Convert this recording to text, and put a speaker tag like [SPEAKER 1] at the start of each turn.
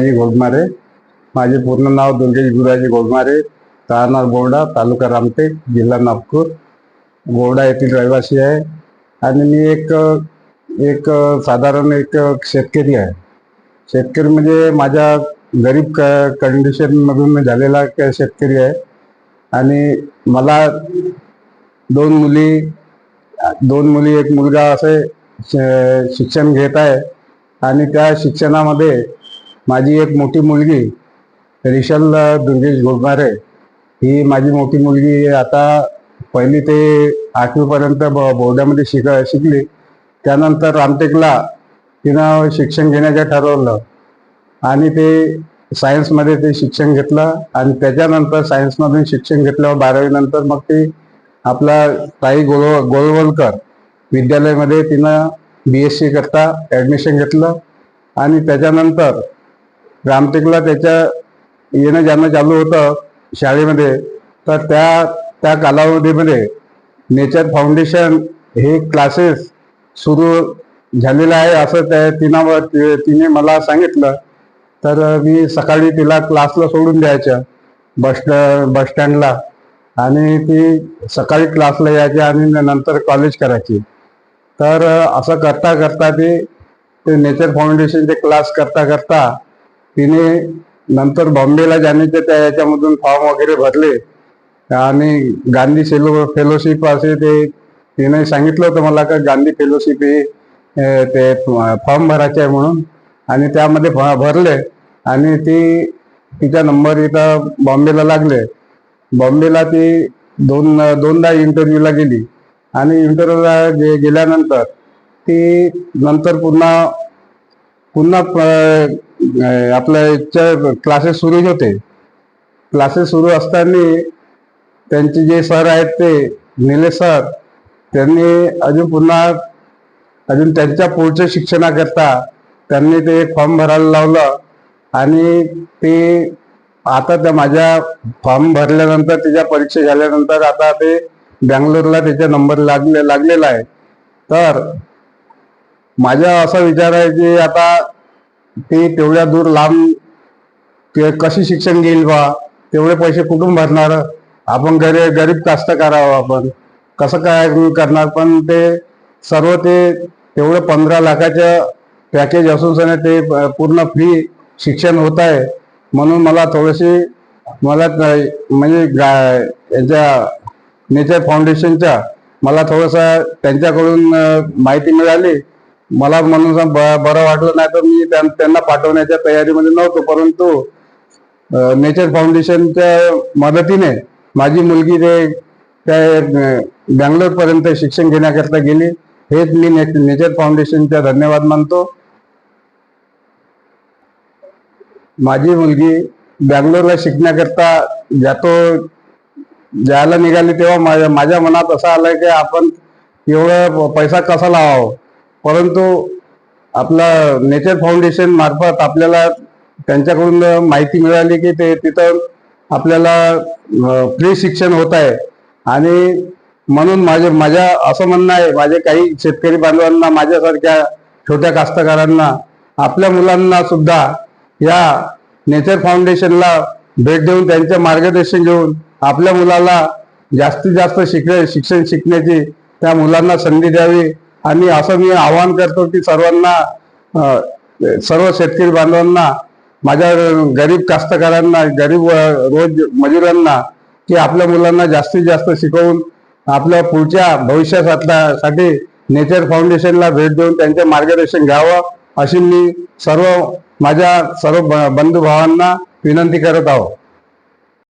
[SPEAKER 1] मी गोडमारे माझे पूर्ण नाव दुर्गेश गुरुराजी घोगमारे राहणार बोर्डा तालुका रामटेक जिल्हा नागपूर. बोर्डा येथील रहिवासी आहे. आणि मी एक एक साधारण एक शेतकरी आहे. शेतकरी म्हणजे माझ्या गरीब क कंडिशनमधून झालेला क- शेतकरी आहे. आणि मला दोन मुली दोन मुली एक मुलगा असे श- शिक्षण घेत आहे. आणि त्या शिक्षणामध्ये माझी एक मोठी मुलगी रिशल दुर्गेश घोडमारे ही माझी मोठी मुलगी आता पहिली ते आठवीपर्यंत ब- बोर्डामध्ये शिक शिकली. त्यानंतर रामटेकला तिनं शिक्षण घेण्याचं ठरवलं आणि ते सायन्समध्ये ते शिक्षण घेतलं आणि त्याच्यानंतर सायन्समधून शिक्षण घेतल्यावर बारावीनंतर मग ती आपला ताई गोळ गोळवलकर विद्यालयामध्ये तिनं बी एस सी करता ॲडमिशन घेतलं आणि त्याच्यानंतर रामटेकला त्याच्या येणं जाणं चालू होतं शाळेमध्ये. तर त्या त्या कालावधीमध्ये नेचर फाउंडेशन हे क्लासेस सुरू झालेलं आहे असं त्या तिनावर तिने मला सांगितलं. तर मी सकाळी तिला क्लासला सोडून द्यायचं बस बस स्टँडला. आणि ती सकाळी क्लासला यायची आणि नंतर कॉलेज करायची. तर असं करता करता ती ते नेचर फाउंडेशनचे क्लास करता करता तिने नंतर बॉम्बेला जाण्याचे त्या याच्यामधून फॉर्म वगैरे भरले. आणि गांधी फेलो फेलोशिप असे ते तिने सांगितलं होतं मला का गांधी फेलोशिप हे ते फॉर्म भरायचे आहे म्हणून. आणि त्यामध्ये भ- भरले. आणि ती तिचा नंबर इथं बॉम्बेला लागले. बॉम्बेला ती दोन दोनदा इंटरव्ह्यूला गेली. आणि इंटरव्ह्यूला गे गेल्यानंतर ती नंतर पुन्हा पुन्हा आपल्या क्लासेस सुरू होते. क्लासेस सुरू असताना त्यांचे जे सर आहेत ते निलेश सर त्यांनी अजून पुन्हा अजून त्यांच्या पुढच्या शिक्षणाकरता त्यांनी ते एक फॉर्म भरायला लावलं. आणि ते आता त्या माझ्या फॉर्म भरल्यानंतर त्याच्या परीक्षा झाल्यानंतर आता ते बँगलोरला त्याचा नंबर लागले लागलेला आहे. तर माझा असा विचार आहे की आता ते तेवढ्या दूर लांब ते कशी शिक्षण घेईल बा? तेवढे पैसे कुठून भरणार? आपण गरीब गरीब कास्तकार आहोत आपण. कसं काय करणार? पण ते सर्व ते तेवढं पंधरा लाखाचं पॅकेज असून सने ते पूर्ण फ्री शिक्षण होत आहे म्हणून मला थोडीशी मला म्हणजे गा- याच्या नेचर फाउंडेशनच्या मला थोडंसं त्यांच्याकडून माहिती मिळाली. मला म्हणून ब- बरं वाटलं नाही तर मी त्यां- त्यांना पाठवण्याच्या तयारीमध्ये नव्हतो परंतु नेचर फाउंडेशनच्या मदतीने माझी मुलगी ते त्या बँगलोर पर्यंत शिक्षण घेण्याकरता गेली. हेच मी नेचर फाउंडेशनचा धन्यवाद मानतो. माझी मुलगी बँगलोरला शिकण्याकरता जातो जायला निघाली तेव्हा माझ्या माझ्या मनात असं आलंय की आपण एवढं पैसा कसा लावावं? परंतु आपला नेचर फाउंडेशन मार्फत आपल्याला त्यांच्याकडून माहिती मिळाली की ते तिथं आपल्याला फ्री शिक्षण होत आहे. आणि म्हणून माझे माझ्या असं म्हणणं आहे माझे काही शेतकरी बांधवांना माझ्यासारख्या छोट्या कास्तकारांना आपल्या मुलांना सुद्धा या नेचर फाउंडेशनला भेट देऊन त्यांचे मार्गदर्शन घेऊन आपल्या मुलाला जास्तीत जास्त शिक शिक्षण शिकण्याची त्या मुलांना संधी द्यावी. आणि असं मी आवाहन करतो की सर्वांना सर्व शेतकरी बांधवांना माझ्या गरीब कास्तकारांना गरीब रोज मजुरांना की आपल्या मुलांना जास्तीत जास्त शिकवून आपल्या पुढच्या भविष्यासाठी नेचर फाउंडेशनला भेट देऊन त्यांचे मार्गदर्शन घ्यावं अशी मी सर्व माझ्या सर्व ब- बंधू भावांना विनंती करत आहोत.